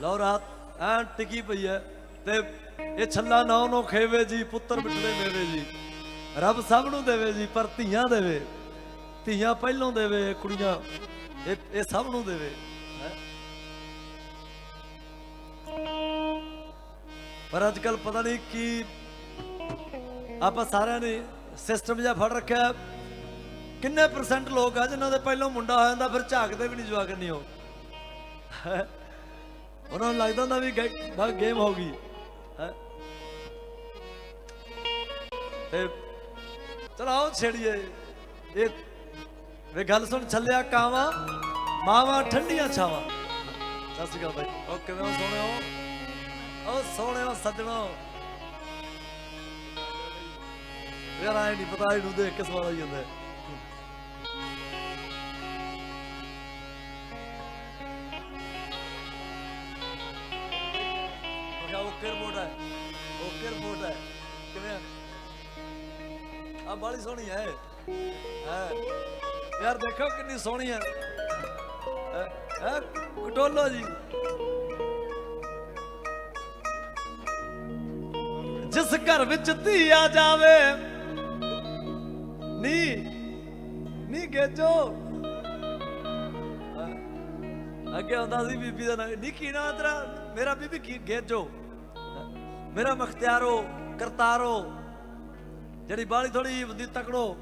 ਲਓ ਰਾਤ ਐਂ ਟਿਕੀ ਪਈ ਐ। ਤੇ ਇਹ ਛੱਲਾ ਨੌ ਨੌ ਖੇਵੇ ਜੀ, ਪੁੱਤਰ ਬਿਟੜੇ ਮੇਵੇ ਜੀ। ਰੱਬ ਸਭ ਨੂੰ ਦੇਵੇ ਜੀ, ਪਰ ਧੀਆਂ ਦੇਵੇ। ਧੀਆਂ ਪਹਿਲੋਂ ਦੇਵੇ, ਕੁੜੀਆਂ ਇਹ ਇਹ ਸਭ ਨੂੰ ਦੇਵੇ। ਪਰ ਅੱਜ ਕੱਲ ਪਤਾ ਨਹੀਂ ਕੀ ਆਪਾਂ ਸਾਰਿਆਂ ਨੇ ਸਿਸਟਮ ਜਿਹਾ ਫੜ ਰੱਖਿਆ। ਕਿੰਨੇ ਪਰਸੈਂਟ ਲੋਕ ਆ ਜਿਨ੍ਹਾਂ ਦੇ ਪਹਿਲੋਂ ਮੁੰਡਾ ਹੋ ਜਾਂਦਾ, ਫਿਰ ਝਾਕਦੇ ਵੀ ਨਹੀਂ ਜਵਾਕ ਨਹੀਂ ਹੋ ਉਹਨਾਂ ਨੂੰ ਲੱਗਦਾ ਹੁੰਦਾ ਵੀ ਬਸ ਗੇਮ ਹੋ ਗਈ। ਹੈ। ਤੇ ਚਲਾਓ ਛੇੜੀਏ। ਇਹ ਵੇ ਗੱਲ ਸੁਣ ਛੱਲਿਆ ਕਾਵਾ ਮਾਵਾ ਠੰਡੀਆਂ ਛਾਵਾਂ। ਸਤਿ ਸ਼੍ਰੀ ਅਕਾਲ ਬਾਈ। ਓ ਕਿਵੇਂ ਹੋ? ਸੋਹਣਿਓ ਓ ਸੋਹਣਿਓ ਸੱਜਣੋ। ਯਾਰ ਆਏ ਨਹੀਂ ਪਤਾ ਇਹਨੂੰ ਦੇਖ ਕੇ ਸਵਾਲ ਆਈ ਜਾਂਦਾ। ਓਕੇ ਰਿਪੋਰਟ ਹੈ ਓਕੇ ਰਿਪੋਰਟ ਹੈ। ਕਿਵੇਂ ਆ? ਬਾਲੀ ਸੋਹਣੀ ਹੈ ਹੈ? ਯਾਰ ਦੇਖੋ ਕਿੰਨੀ ਸੋਹਣੀ ਹੈ। ਹੈ? ਕਟੋਲੋ ਜੀ। ਜਿਸ ਘਰ ਵਿੱਚ ਧੀ ਆ ਜਾਵੇ, ਨੀ ਨੀ ਗੇਜੋ। ਅੱਗੇ ਆਉਂਦਾ ਸੀ ਬੀਬੀ ਦਾ ਨਾਂ, ਨੀ ਕੀ ਨਾਂ ਤੇਰਾ? ਮੇਰਾ ਬੀਬੀ ਕੀ ਗੇਜੋ। ਮੇਰਾ ਮਖਤਿਆਰੋ, ਕਰਤਾਰੋ, ਜਿਹੜੀ ਬਾਲੀ ਥੋੜੀ ਬੰਦੀ ਤਕੜੋ,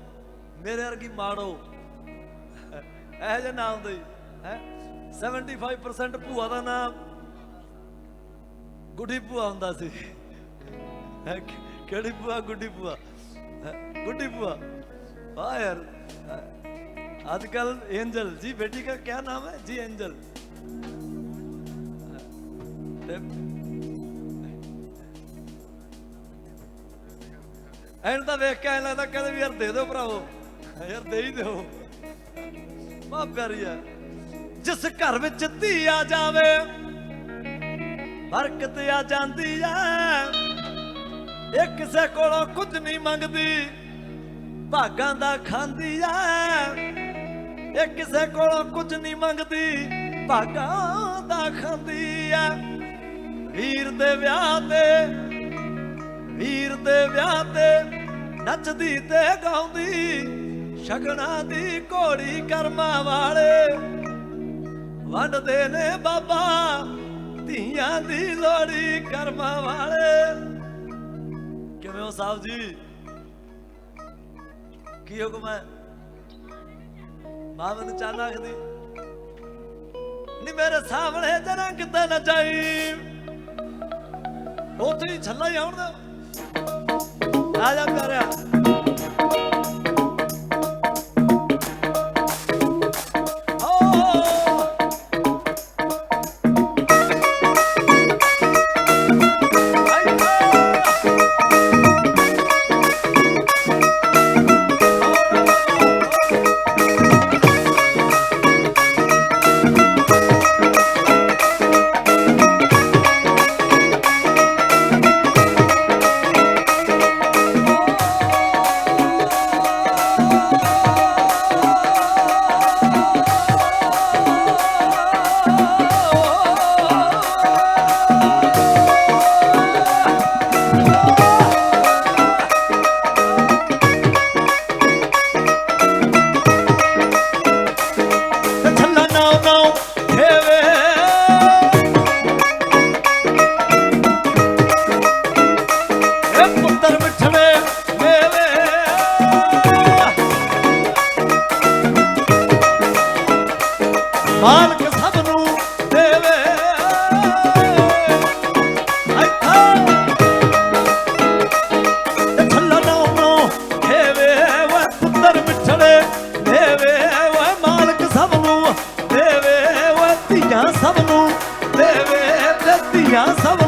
ਮੇਰੇ ਵਰਗੀ ਮਾੜੋ। ਇਹ ਜੇ ਨਾਮ ਦੇ ਹੈ 75% ਭੂਆ ਦਾ ਨਾਮ, ਗੁੱਡੀ ਭੂਆ ਹੁੰਦਾ ਸੀ। ਕਿਹੜੀ ਭੂਆ? ਗੁੱਡੀ ਭੂਆ। ਗੁੱਡੀ ਭੂਆ। ਵਾਹ ਯਾਰ ਅੱਜ ਕੱਲ ਐਂਜਲ ਜੀ ਬੇਟੀ ਦਾ ਕੀ ਨਾਮ ਹੈ? ਜੀ ਐਂਜਲ ਐਨ ਤਾਂ ਵੇਖ ਕੇ ਐਂ ਲੱਗਦਾ ਕਹਿੰਦੇ ਵੀ ਯਾਰ ਦੇ ਦਿਓ ਭਰਾਵੋ। ਯਾਰ ਦੇ ਹੀ ਦਿਓ। ਬਾ ਪਿਆਰੀ ਆ ਜਿਸ ਘਰ ਵਿੱਚ ਧੀ ਆ ਜਾਵੇ ਬਰਕਤ ਆ ਜਾਂਦੀ ਐ। ਇਹ ਕਿਸੇ ਕੋਲੋਂ ਕੁਝ ਨਹੀਂ ਮੰਗਦੀ, ਭਾਗਾਂ ਦਾ ਖਾਂਦੀ ਐ। ਇਹ ਕਿਸੇ ਕੋਲੋਂ ਕੁਝ ਨਹੀਂ ਮੰਗਦੀ, ਭਾਗਾਂ ਦਾ ਖਾਂਦੀ ਐ। ਵੀਰ ਦੇ ਵਿਆਹ ਤੇ, ਵੀਰ ਦੇ ਵਿਆਹ ਤੇ ਨੱਚਦੀ ਤੇ ਗਾਉਂਦੀ, ਸ਼ਗਨਾਂ ਦੀ ਘੋੜੀ ਕਰਮਾਂ ਵਾਲੇ। ਵੰਡਦੇ ਨੇ ਬਾਬਾ ਧੀਆਂ ਦੀ ਲੋੜੀ ਕਰਮਾਂ ਵਾਲੇ। ਕਿਵੇਂ ਹੋ ਸਾਹਿਬ ਜੀ? ਕੀ ਹੁਕਮ ਹੈ? ਮਾਂ ਮੈਨੂੰ ਚਾਹ ਰੱਖਦੀ ਨੀ ਮੇਰੇ ਸਾਹਮਣੇ ਜਰਾ ਕਿਤੇ ਨਾ ਉੱਥੇ ਹੀ ਛੱਲਾ ਹੀ ਆਉਣ ਦਾ ਆ ਜਾ ਪਿਆਰਿਆ ਮਾਲਕ ਸਭ ਨੂੰ ਦੇਵੇ ਪੁੱਤਰ ਮਿੱਠੜੇ ਦੇਵੇ ਵੇ ਨੂੰ ਦੇਵੇ ਵੇ ਧੀਆਂ ਸਭ ਨੂੰ ਦੇਵੇ, ਤੇ ਧੀਆਂ ਸਭ